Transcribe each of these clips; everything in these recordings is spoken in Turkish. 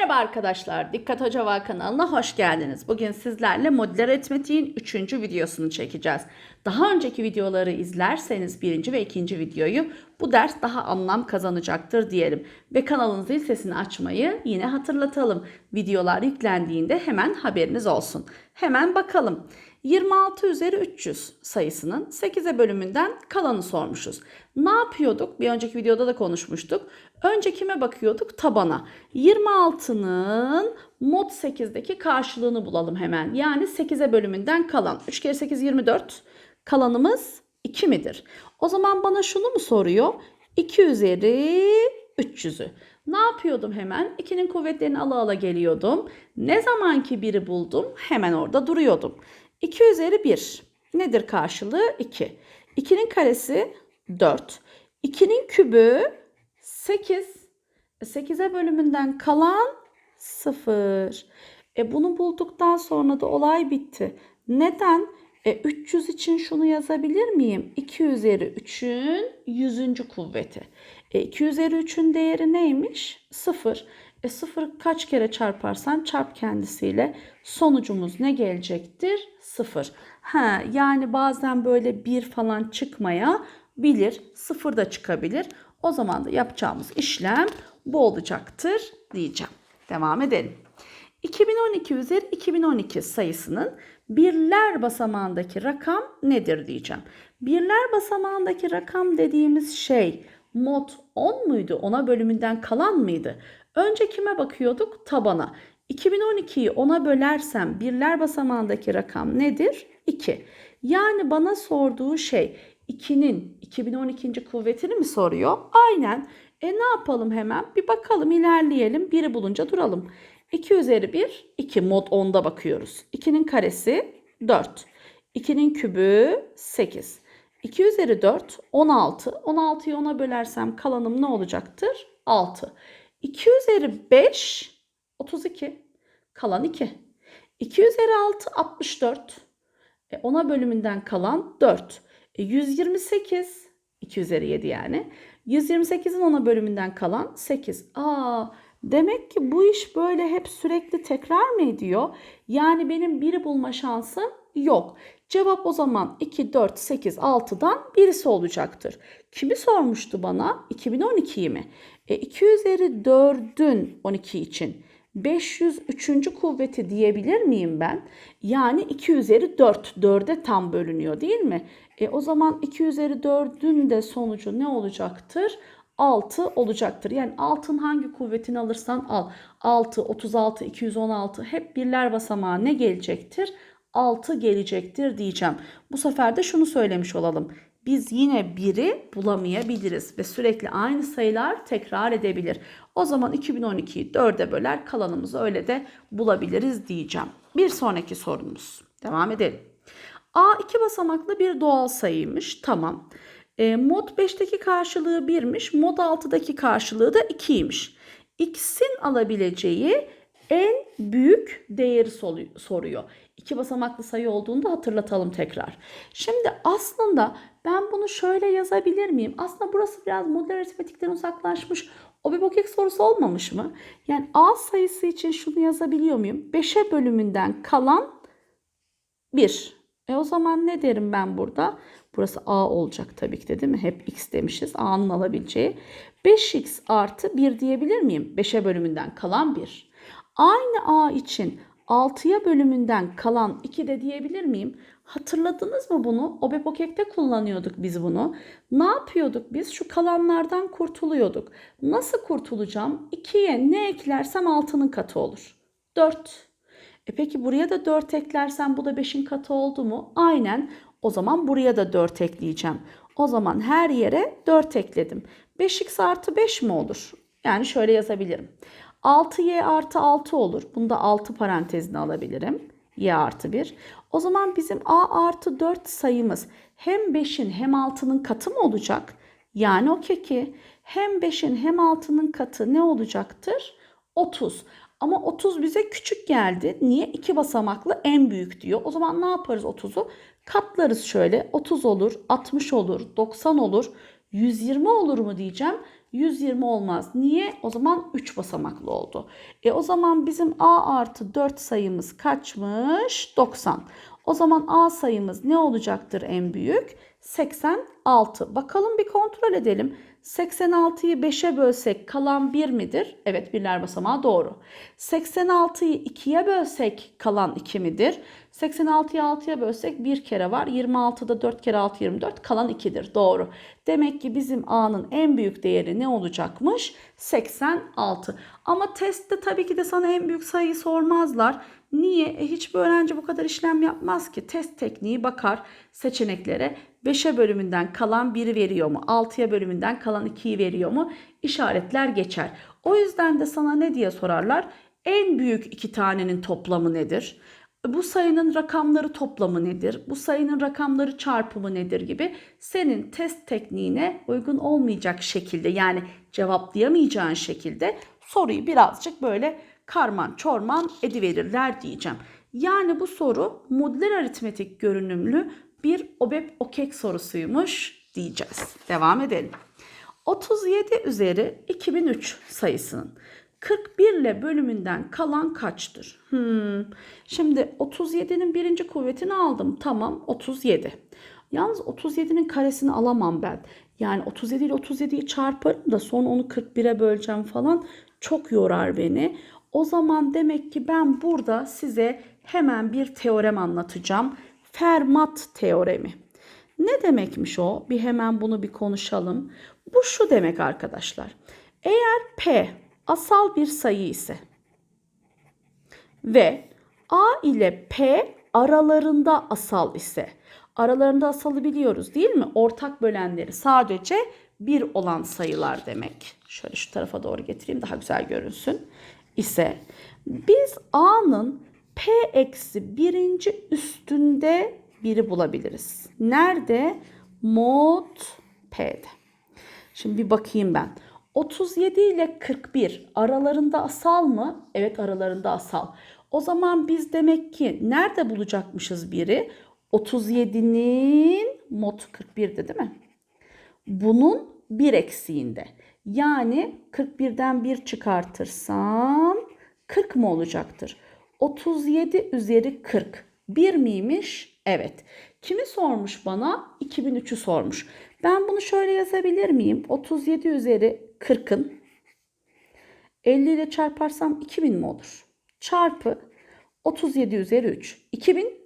Merhaba arkadaşlar, Dikkat Hoca Var kanalına hoş geldiniz. Bugün sizlerle modüler aritmetiğin 3. videosunu çekeceğiz. Daha önceki videoları izlerseniz birinci ve ikinci videoyu bu ders daha anlam kazanacaktır diyelim. Ve kanalın zil sesini açmayı yine hatırlatalım. Videolar yüklendiğinde hemen haberiniz olsun. Hemen bakalım. 26 üzeri 300 sayısının 8'e bölümünden kalanı sormuşuz. Ne yapıyorduk? Bir önceki videoda da konuşmuştuk. Önce kime bakıyorduk? Tabana. 26'nın mod 8'deki karşılığını bulalım hemen. Yani 8'e bölümünden kalan. 3 kere 8 24. Kalanımız 2 midir? O zaman bana şunu mu soruyor? 2 üzeri 300'ü. Ne yapıyordum hemen? 2'nin kuvvetlerini ala ala geliyordum. Ne zamanki 1'i buldum hemen orada duruyordum. 2 üzeri 1. Nedir karşılığı? 2. 2'nin karesi 4. 2'nin kübü 8. 8'e bölümünden kalan 0. E bunu bulduktan sonra da olay bitti. Neden? E 300 için şunu yazabilir miyim? 2 üzeri 3'ün 100. kuvveti. E 2 üzeri 3'ün değeri neymiş? 0. E 0 kaç kere çarparsan çarp kendisiyle sonucumuz ne gelecektir? 0. Ha, yani bazen böyle 1 falan çıkmaya bilir. 0 da çıkabilir. O zaman da yapacağımız işlem bu olacaktır diyeceğim. Devam edelim. 2012 üzeri 2012 sayısının birler basamağındaki rakam nedir diyeceğim. Birler basamağındaki rakam dediğimiz şey mod 10 muydu? Ona bölümünden kalan mıydı? Önce kime bakıyorduk? Tabana. 2012'yi ona bölersem birler basamağındaki rakam nedir? 2. Yani bana sorduğu şey 2'nin 2012. kuvvetini mi soruyor? Aynen. E ne yapalım hemen? Bir bakalım ilerleyelim. 1'i bulunca duralım. 2 üzeri 1, 2 mod 10'da bakıyoruz. 2'nin karesi 4. 2'nin kübü 8. 2 üzeri 4, 16. 16'yı ona bölersem kalanım ne olacaktır? 6. 2 üzeri 5, 32. Kalan 2. 2 üzeri 6, 64. E, ona bölümünden kalan 4. E, 128, 2 üzeri 7 yani. 128'in ona bölümünden kalan 8. Aa, demek ki bu iş böyle hep sürekli tekrar mı ediyor? Yani benim biri bulma şansım yok. Cevap o zaman 2, 4, 8, 6'dan birisi olacaktır. Kimi sormuştu bana? 2012'yi mi? E, 2 üzeri 4'ün 12 için 503. kuvveti diyebilir miyim ben? Yani 2 üzeri 4. 4'e tam bölünüyor değil mi? E, o zaman 2 üzeri 4'ün de sonucu ne olacaktır? 6 olacaktır. Yani altın hangi kuvvetini alırsan al. 6, 36, 216 hep birler basamağı ne gelecektir? 6 gelecektir diyeceğim. Bu sefer de şunu söylemiş olalım. Biz yine biri bulamayabiliriz ve sürekli aynı sayılar tekrar edebilir. O zaman 2012'yi 4'e böler kalanımızı öyle de bulabiliriz diyeceğim. Bir sonraki sorumuz. Devam edelim. A iki basamaklı bir doğal sayıymış. Tamam. E, mod 5'teki karşılığı 1'miş. Mod 6'daki karşılığı da 2'ymiş. X'in alabileceği en büyük değeri soruyor. İki basamaklı sayı olduğunu da hatırlatalım tekrar. Şimdi aslında ben bunu şöyle yazabilir miyim? Aslında burası biraz model aritmetikten uzaklaşmış. O bir bokek sorusu olmamış mı? Yani A sayısı için şunu yazabiliyor muyum? 5'e bölümünden kalan 1. E o zaman ne derim ben burada? Burası A olacak tabii ki de değil mi? Hep X demişiz. A'nın alabileceği. 5X artı 1 diyebilir miyim? 5'e bölümünden kalan 1. Aynı A için 6'ya bölümünden kalan 2 de diyebilir miyim? Hatırladınız mı bunu? Obepokek'te kullanıyorduk biz bunu. Ne yapıyorduk biz? Şu kalanlardan kurtuluyorduk. Nasıl kurtulacağım? 2'ye ne eklersem 6'nın katı olur. 4. E peki buraya da 4 eklersem bu da 5'in katı oldu mu? Aynen. O zaman buraya da 4 ekleyeceğim. O zaman her yere 4 ekledim. 5x artı 5 mi olur? Yani şöyle yazabilirim. 6y artı 6 olur. Bunu da 6 parantezine alabilirim. y artı 1. O zaman bizim a artı 4 sayımız hem 5'in hem 6'nın katı mı olacak? Yani o keki hem 5'in hem 6'nın katı ne olacaktır? 30. Ama 30 bize küçük geldi. Niye? 2 basamaklı en büyük diyor. O zaman ne yaparız 30'u? Katlarız şöyle. 30 olur, 60 olur, 90 olur, 120 olur mu diyeceğim. 120 olmaz. Niye? O zaman 3 basamaklı oldu. E o zaman bizim A artı 4 sayımız kaçmış? 90. O zaman A sayımız ne olacaktır en büyük? 86. Bakalım bir kontrol edelim. 86'yı 5'e bölsek kalan 1 midir? Evet birler basamağı doğru. 86'yı 2'ye bölsek kalan 2 midir? 86'yı 6'ya bölsek 1 kere var. 26'da 4 kere 6 24 kalan 2'dir. Doğru. Demek ki bizim A'nın en büyük değeri ne olacakmış? 86. Ama testte tabii ki de sana en büyük sayıyı sormazlar. Niye? E, hiçbir öğrenci bu kadar işlem yapmaz ki. Test tekniği bakar seçeneklere. 5'e bölümünden kalan 1'i veriyor mu? 6'ya bölümünden kalan 2'yi veriyor mu? İşaretler geçer. O yüzden de sana ne diye sorarlar? En büyük iki tanenin toplamı nedir? Bu sayının rakamları toplamı nedir? Bu sayının rakamları çarpımı nedir gibi senin test tekniğine uygun olmayacak şekilde yani cevaplayamayacağın şekilde soruyu birazcık böyle karman çorman ediverirler diyeceğim. Yani bu soru modüler aritmetik görünümlü bir OBEP OKEK sorusuymuş diyeceğiz. Devam edelim. 37 üzeri 2003 sayısının 41 ile bölümünden kalan kaçtır? Hmm. Şimdi 37'nin birinci kuvvetini aldım. Tamam 37. Yalnız 37'nin karesini alamam ben. Yani 37 ile 37'yi çarparım da sonra onu 41'e böleceğim falan. Çok yorar beni. O zaman demek ki ben burada size hemen bir teorem anlatacağım. Fermat teoremi. Ne demekmiş o? Bir hemen bunu bir konuşalım. Bu şu demek arkadaşlar. Eğer P asal bir sayı ise ve A ile P aralarında asal ise aralarında asalı biliyoruz değil mi? Ortak bölenleri sadece bir olan sayılar demek. Şöyle şu tarafa doğru getireyim daha güzel görünsün. İse biz A'nın P eksi birinci üstünde biri bulabiliriz. Nerede? Mod P'de. Şimdi bir bakayım ben. 37 ile 41 aralarında asal mı? Evet aralarında asal. O zaman biz demek ki nerede bulacakmışız biri? 37'nin mod 41'de değil mi? Bunun bir eksiğinde. Yani 41'den 1 çıkartırsam 40 mı olacaktır? 37 üzeri 40. 1 miymiş? Evet. Kimi sormuş bana? 2003'ü sormuş. Ben bunu şöyle yazabilir miyim? 37 üzeri 40'ın 50 ile çarparsam 2000 mi olur? Çarpı 37 üzeri 3. 2000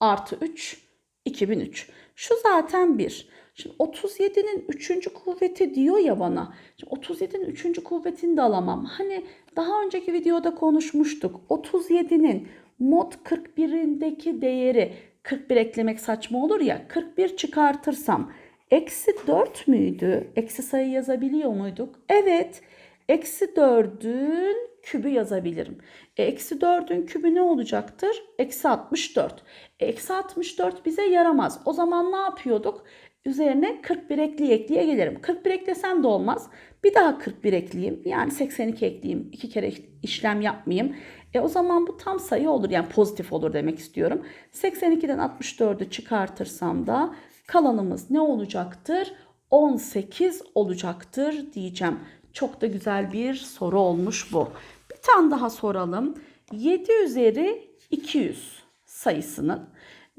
artı 3 2003. Şu zaten 1. Şimdi 37'nin 3. kuvveti diyor ya bana. Şimdi 37'nin 3. kuvvetini de alamam. Hani daha önceki videoda konuşmuştuk. 37'nin mod 41'indeki değeri 41 eklemek saçma olur ya. 41 çıkartırsam eksi 4 müydü? Eksi sayı yazabiliyor muyduk? Evet. Eksi 4'ün kübü yazabilirim. E, eksi 4'ün kübü ne olacaktır? Eksi 64. E, eksi 64 bize yaramaz. O zaman ne yapıyorduk? Üzerine 41 ekleye ekleye gelirim. 41 eklesem de olmaz. Bir daha 41 ekleyeyim. Yani 82 ekleyeyim. iki kere işlem yapmayayım. E o zaman bu tam sayı olur. Yani pozitif olur demek istiyorum. 82'den 64'ü çıkartırsam da kalanımız ne olacaktır? 18 olacaktır diyeceğim. Çok da güzel bir soru olmuş bu. Bir tane daha soralım. 7 üzeri 200 sayısının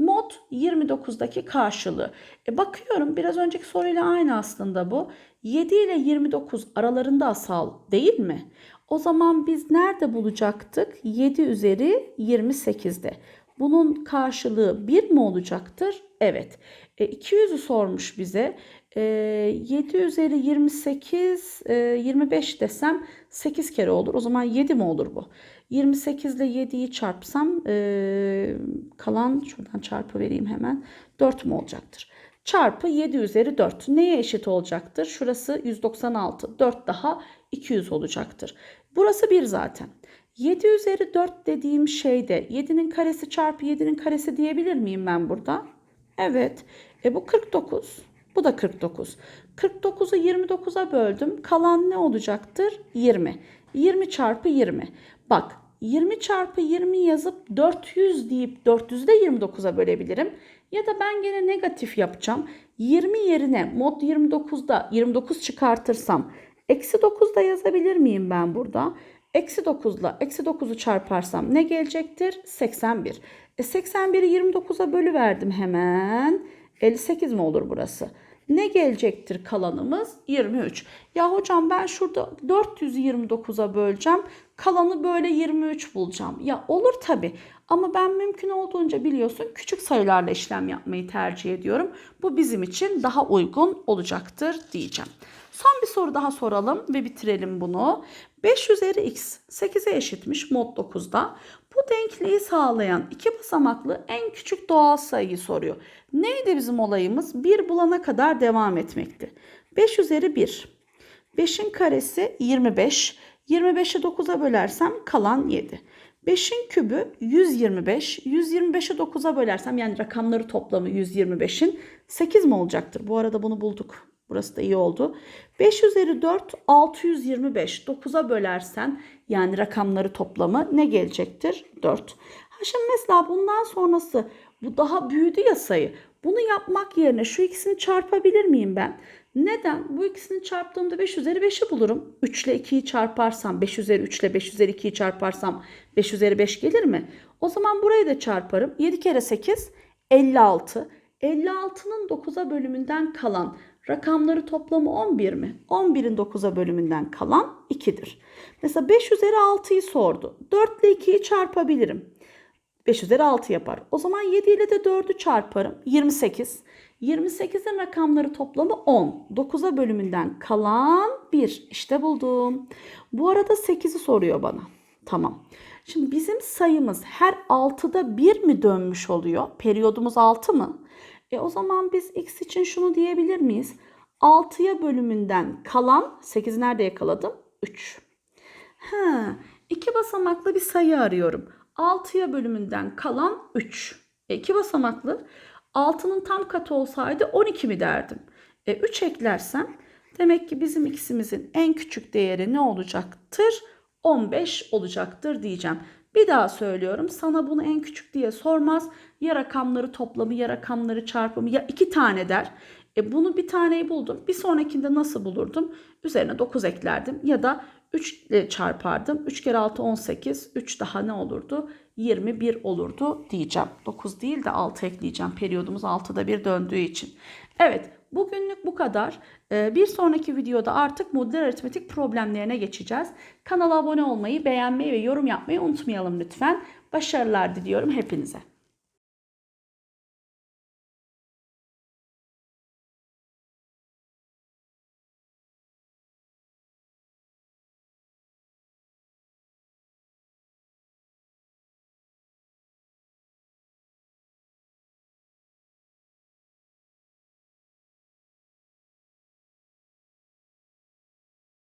mod 29'daki karşılığı. E bakıyorum biraz önceki soruyla aynı aslında bu. 7 ile 29 aralarında asal değil mi? O zaman biz nerede bulacaktık? 7 üzeri 28'de. Bunun karşılığı 1 mi olacaktır? Evet. E, 200'ü sormuş bize. E, 7 üzeri 28, e, 25 desem 8 kere olur. O zaman 7 mi olur bu? 28 ile 7'yi çarpsam e, kalan şuradan çarpı vereyim hemen 4 mü olacaktır? Çarpı 7 üzeri 4 neye eşit olacaktır? Şurası 196 4 daha 200 olacaktır. Burası 1 zaten. 7 üzeri 4 dediğim şeyde 7'nin karesi çarpı 7'nin karesi diyebilir miyim ben burada? Evet. E bu 49. Bu da 49. 49'u 29'a böldüm. Kalan ne olacaktır? 20. 20 çarpı 20. Bak 20 çarpı 20 yazıp 400 deyip 400'ü de 29'a bölebilirim. Ya da ben gene negatif yapacağım. 20 yerine mod 29'da 29 çıkartırsam Eksi 9 da yazabilir miyim ben burada? Eksi 9 ile eksi 9'u çarparsam ne gelecektir? 81. E 81'i 29'a bölüverdim hemen. 58 mi olur burası? Ne gelecektir kalanımız? 23. Ya hocam ben şurada 429'a böleceğim. Kalanı böyle 23 bulacağım. Ya olur tabi. Ama ben mümkün olduğunca biliyorsun küçük sayılarla işlem yapmayı tercih ediyorum. Bu bizim için daha uygun olacaktır diyeceğim. Son bir soru daha soralım ve bitirelim bunu. 5 üzeri x 8'e eşitmiş mod 9'da. Bu denkliği sağlayan iki basamaklı en küçük doğal sayıyı soruyor. Neydi bizim olayımız? 1 bulana kadar devam etmekti. 5 üzeri 1. 5'in karesi 25. 25'i 9'a bölersem kalan 7. 5'in kübü 125. 125'i 9'a bölersem yani rakamları toplamı 125'in 8 mi olacaktır? Bu arada bunu bulduk. Burası da iyi oldu. 5 üzeri 4 625. 9'a bölersen yani rakamları toplamı ne gelecektir? 4. Ha şimdi mesela bundan sonrası bu daha büyüdü ya sayı. Bunu yapmak yerine şu ikisini çarpabilir miyim ben? Neden? Bu ikisini çarptığımda 5 üzeri 5'i bulurum. 3 ile 2'yi çarparsam 5 üzeri 3 ile 5 üzeri 2'yi çarparsam 5 üzeri 5 gelir mi? O zaman burayı da çarparım. 7 kere 8 56. 56'nın 9'a bölümünden kalan rakamları toplamı 11 mi? 11'in 9'a bölümünden kalan 2'dir. Mesela 5 üzeri 6'yı sordu. 4 ile 2'yi çarpabilirim. 5 üzeri 6 yapar. O zaman 7 ile de 4'ü çarparım. 28. 28'in rakamları toplamı 10. 9'a bölümünden kalan 1. İşte buldum. Bu arada 8'i soruyor bana. Tamam. Şimdi bizim sayımız her 6'da 1 mi dönmüş oluyor? Periyodumuz 6 mı? E o zaman biz x için şunu diyebilir miyiz? 6'ya bölümünden kalan 8'i nerede yakaladım? 3. Ha, iki basamaklı bir sayı arıyorum. 6'ya bölümünden kalan 3. E, iki basamaklı. 6'nın tam katı olsaydı 12 mi derdim? E, 3 eklersem demek ki bizim x'imizin en küçük değeri ne olacaktır? 15 olacaktır diyeceğim. Bir daha söylüyorum. Sana bunu en küçük diye sormaz. Ya rakamları toplamı ya rakamları çarpımı ya iki tane der. E bunu bir taneyi buldum. Bir sonrakinde nasıl bulurdum? Üzerine 9 eklerdim. Ya da 3 ile çarpardım. 3 kere 6 18. 3 daha ne olurdu? 21 olurdu diyeceğim. 9 değil de 6 ekleyeceğim. Periyodumuz 6'da bir döndüğü için. Evet bugünlük bu kadar. Ee, Bir sonraki videoda artık modüler aritmetik problemlerine geçeceğiz. Kanala abone olmayı, beğenmeyi ve yorum yapmayı unutmayalım lütfen. Başarılar diliyorum hepinize.